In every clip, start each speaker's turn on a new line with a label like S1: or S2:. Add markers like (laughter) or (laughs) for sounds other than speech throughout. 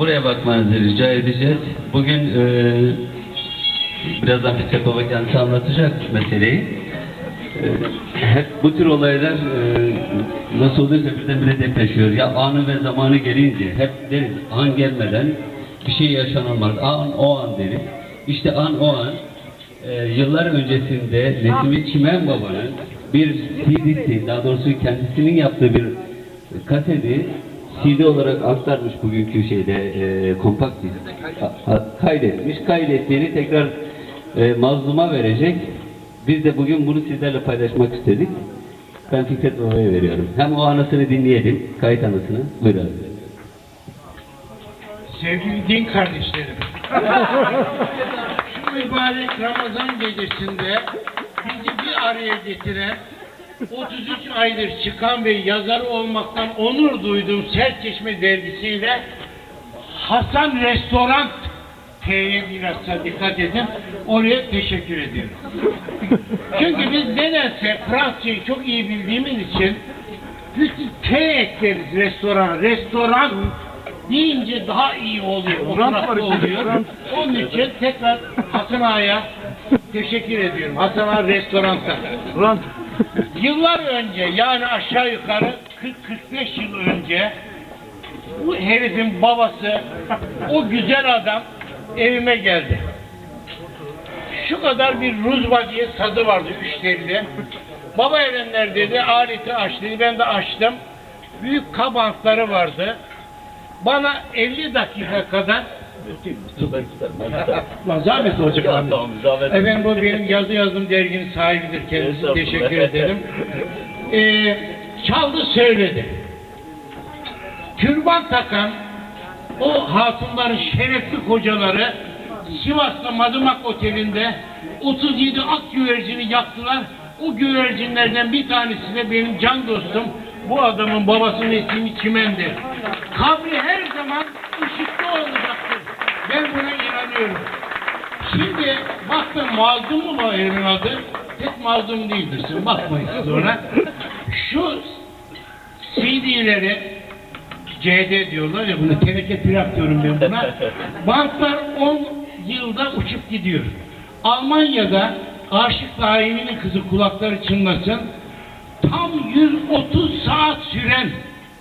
S1: buraya bakmanızı rica edeceğiz. Bugün e, birazdan Fikret Baba kendisi anlatacak meseleyi. E, hep bu tür olaylar e, nasıl oluyorsa birdenbire depreşiyor. Ya anı ve zamanı gelince hep deriz an gelmeden bir şey yaşanılmaz. An o an deriz. İşte an o an e, yıllar öncesinde Nesimi Çimen Baba'nın bir CD'si, daha doğrusu kendisinin yaptığı bir kaseti CD olarak aktarmış bugünkü şeyde e, kompakt kaydetmiş. Kaydettiğini tekrar e, mazluma verecek. Biz de bugün bunu sizlerle paylaşmak istedik. Ben Fikret Baba'ya veriyorum. Hem o anısını dinleyelim, kayıt anısını. Buyur abi.
S2: Sevgili din kardeşlerim. (laughs) Şu mübarek Ramazan gecesinde bizi bir araya getiren 33 aydır çıkan ve yazarı olmaktan onur duyduğum Serçeşme dergisiyle Hasan Restoran T'ye biraz dikkat edin. Oraya teşekkür ediyorum. Çünkü biz nedense Fransızcayı çok iyi bildiğimiz için bütün T ekleriz restoran. Restoran deyince daha iyi oluyor. Oturaklı oluyor. Onun için tekrar Hasan Ağa'ya teşekkür ediyorum. Hasan Ağa restoranta. Yıllar önce yani aşağı yukarı 40-45 yıl önce bu herifin babası o güzel adam evime geldi. Şu kadar bir ruzba diye tadı vardı üç telli. Baba Erenler dedi, aleti aç dedi. Ben de açtım. Büyük kabantları vardı. Bana 50 dakika kadar Lan zahmet olacak abi. Efendim bu benim yazı yazdım derginin sahibidir kendisi. Teşekkür ederim. (laughs) Ee, çaldı söyledi. Türban takan o hatunların şerefli kocaları Sivas'ta Madımak Oteli'nde 37 ak güvercini yaktılar. O güvercinlerden bir tanesi de benim can dostum. Bu adamın babasının ismi Çimen'dir. Kabri her zaman ışıklı olacaktır. Ben buna inanıyorum. Şimdi baktım mazlum mu bu herifin adı? Pek mazlum değildir. Sen bakmayın siz ona. Şu CD'leri CD diyorlar ya bunu teneke plak diyorum ben buna. Bantlar 10 yılda uçup gidiyor. Almanya'da Aşık Daimi'nin kızı kulakları çınlasın. Tam 130 saat süren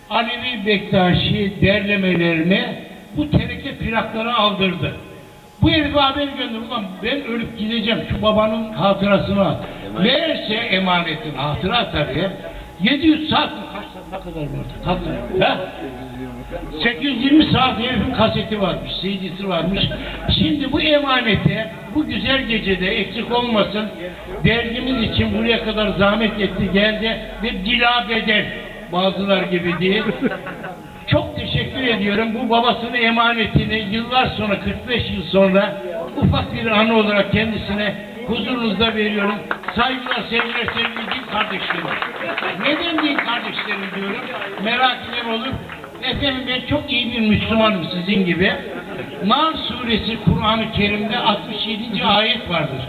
S2: Alevi Bektaşi derlemelerini bu teneke plakları aldırdı. Bu herife haber gönder. Ulan ben ölüp gideceğim. Şu babanın hatırasını al. Meğerse emanetin hatıra tabii. 700 saat mi? Kaç saat? Ne kadar vardı? Kaç saat? Ha? 820 saat herifin kaseti varmış, CD'si varmış. Şimdi bu emanete, bu güzel gecede eksik olmasın, dergimiz için buraya kadar zahmet etti, geldi ve dila bedel, bazılar gibi değil. Ediyorum. Bu babasının emanetini yıllar sonra, 45 yıl sonra ufak bir anı olarak kendisine huzurunuzda veriyorum. Saygılar, sevgiler, sevgili din kardeşlerim. Neden din kardeşlerim diyorum? Merak eden olur. Efendim ben çok iyi bir Müslümanım sizin gibi. Nar suresi Kur'an-ı Kerim'de 67. ayet vardır.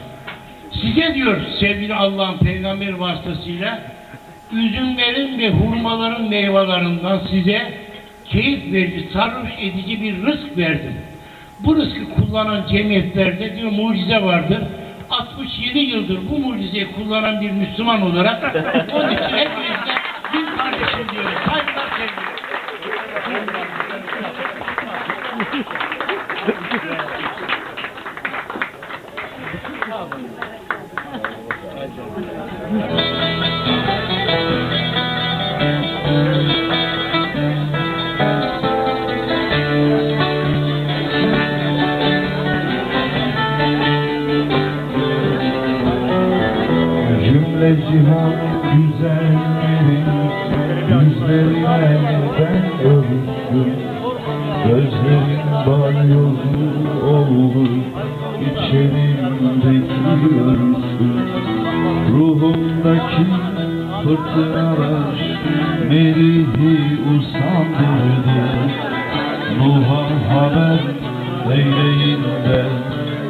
S2: Size diyor sevgili Allah'ın peygamber vasıtasıyla üzümlerin ve hurmaların meyvelerinden size keyif verici, sarhoş edici bir rızk verdim. Bu rızkı kullanan cemiyetlerde diyor mucize vardır. 67 yıldır bu mucizeyi kullanan bir Müslüman olarak (laughs) onun için hepinizde bir kardeşim diyorum. Saygılar sevgiler. (laughs)
S3: Cümle cihan güzellerin Yüzlerine ben ölüştüm Gözlerin balyozu oldu İçerimdeki ölüsün Ruhumdaki fırtınalar Merihi usandırdı Nuh'a haber eyleyin de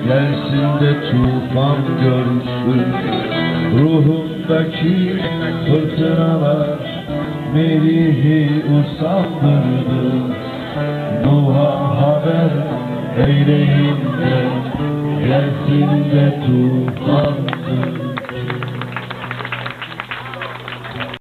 S3: Gelsin de tufan görsün. Ruhumdaki fırtınalar Merihi usandırdı. Nuh'a haber eyleyin de Gelsin de tufan